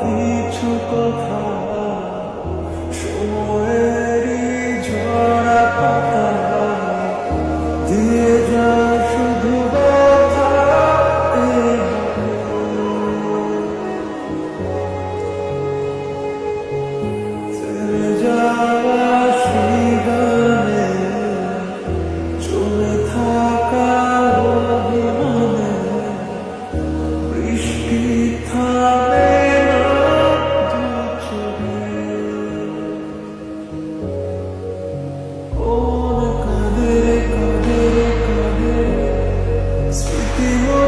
কিছু কথা সময় see.